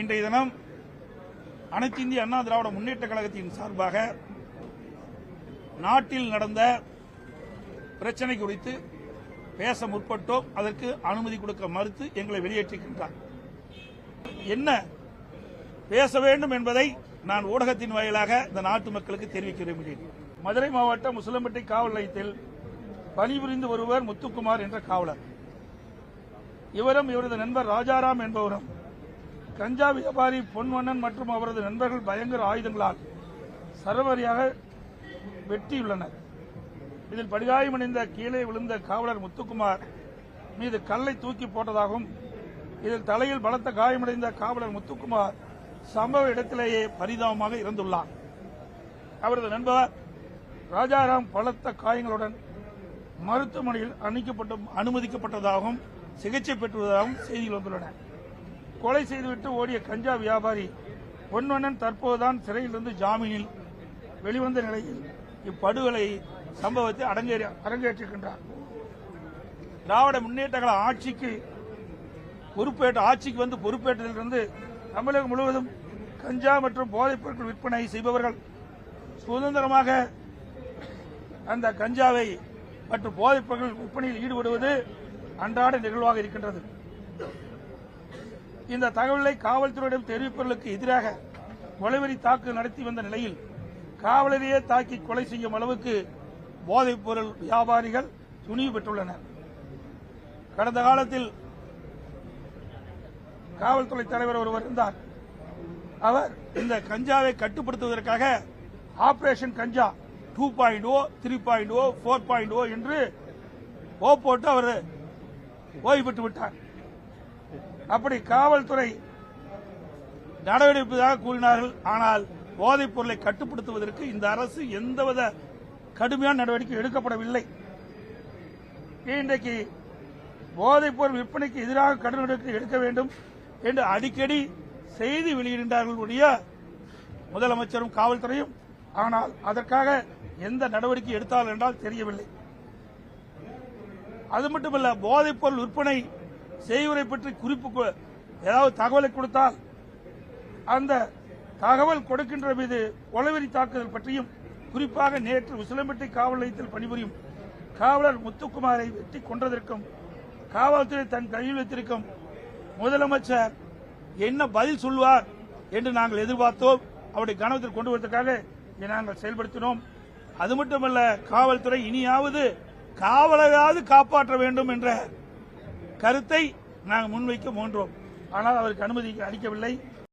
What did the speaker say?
இன்றைய தினம் அனைத்து இந்திய அண்ணா திராவிட முன்னேற்ற கழகத்தின் சார்பாக நாட்டில் நடந்த பிரச்சனை குறித்து பேச முற்பட்டோம். அதற்கு அனுமதி கொடுக்க மறுத்து எங்களை வெளியேற்றுகின்றார். என்ன பேச வேண்டும் என்பதை நான் ஊடகத்தின் வாயிலாக இந்த நாட்டு மக்களுக்கு தெரிவிக்க விரும்புகிறேன். மதுரை மாவட்டம் முசலம்பட்டி காவல் நிலையத்தில் பணிபுரிந்து வருவர் முத்துக்குமார் என்ற காவலர். இவரும் இவரது நண்பர் ராஜாராம் என்பவரும் கஞ்சா வியாபாரி பொன்வண்ணன் மற்றும் அவரது நண்பர்கள் பயங்கர ஆயுதங்களால் சரவரியாக வெட்டியுள்ளனர். இதில் படுகாயமடைந்த கீழே விழுந்த காவலர் முத்துக்குமார் மீது கல்லை தூக்கி போட்டதாகவும் இதில் தலையில் பலத்த காயமடைந்த காவலர் முத்துக்குமார் சம்பவ இடத்திலேயே பரிதாபமாக இறந்துள்ளார். அவரது நண்பர் ராஜாராம் பலத்த காயங்களுடன் மருத்துவமனையில் அனுமதிக்கப்பட்டதாகவும் சிகிச்சை பெற்றுவதாகவும் செய்திகள் வந்துள்ளன. கொலை செய்துவிட்டு ஓடிய கஞ்சா வியாபாரி பொன்வண்ணன் தற்போதுதான் சிறையிலிருந்து ஜாமீனில் வெளிவந்த நிலையில் இப்படுகொலை சம்பவத்தை அரங்கேறி அரங்கேற்றிருக்கின்றார். திராவிட முன்னேற்றங்கள ஆட்சிக்கு பொறுப்பேற்ற ஆட்சிக்கு வந்து பொறுப்பேற்றதிலிருந்து தமிழகம் முழுவதும் கஞ்சா மற்றும் போதைப் பொருட்கள் விற்பனை செய்பவர்கள் சுதந்திரமாக அந்த கஞ்சாவை மற்றும் போதைப் பொருட்கள் விற்பனையில் ஈடுபடுவது அன்றாட நிகழ்வாக இருக்கின்றது. இந்த தகவலை காவல்துறையிடம் தெரிவிப்பவர்களுக்கு எதிராக கொலைவெறி தாக்கு நடத்தி வந்த நிலையில் காவலரையே தாக்கி கொலை செய்யும் அளவுக்கு போதைப் பொருள் வியாபாரிகள் துணிவு பெற்றுள்ளனர். கடந்த காலத்தில் காவல்துறை தலைவர் ஒருவர் இருந்தார். அவர் இந்த கஞ்சாவை கட்டுப்படுத்துவதற்காக operation Ganja two point O three point O four point O என்று ஓ போட்டு அவர் ஓய்வு பெற்று விட்டார். அப்படி காவல்துறை நடவடிப்பதாக கூறினார்கள். ஆனால் போதைப் பொருளை கட்டுப்படுத்துவதற்கு இந்த அரசு எந்தவித கடுமையான நடவடிக்கை எடுக்கப்படவில்லை. இன்றைக்கு போதைப் பொருள் விற்பனைக்கு எதிராக கடும் நடவடிக்கை எடுக்க வேண்டும் என்று அடிக்கடி செய்தி வெளியிடுகின்றார்களுடைய முதலமைச்சரும் காவல்துறையும். ஆனால் அதற்காக எந்த நடவடிக்கை எடுத்தால் என்றால் தெரியவில்லை. அது மட்டுமல்ல போதைப் பொருள் விற்பனை செய்வரை பற்றி குறிப்பு கொ- ஏதாவது தகவலை கொடுத்தால் அந்த தகவல் கொடுக்கின்ற மீது கொலவெறி தாக்குதல் பற்றியும் குறிப்பாக நேற்று உசிலம்பட்டி காவல் நிலையத்தில் பணிபுரியும் காவலர் முத்துக்குமாரை வெட்டி கொன்றதற்கும் காவல்துறை தன் கையில் வைத்திருக்கும் முதலமைச்சர் என்ன பதில் சொல்வார் என்று நாங்கள் எதிர்பார்த்தோம். அவருடைய கவனத்தில் கொண்டு வருவதற்காக இதை நாங்கள் செயல்படுத்தினோம். அது மட்டுமல்ல காவல்துறை இனியாவது காவலராவது காப்பாற்ற வேண்டும் என்ற கருத்தை நாங்கள் முன்வைக்க முயன்றோம். ஆனால் அவருக்கு அனுமதி அளிக்கவில்லை.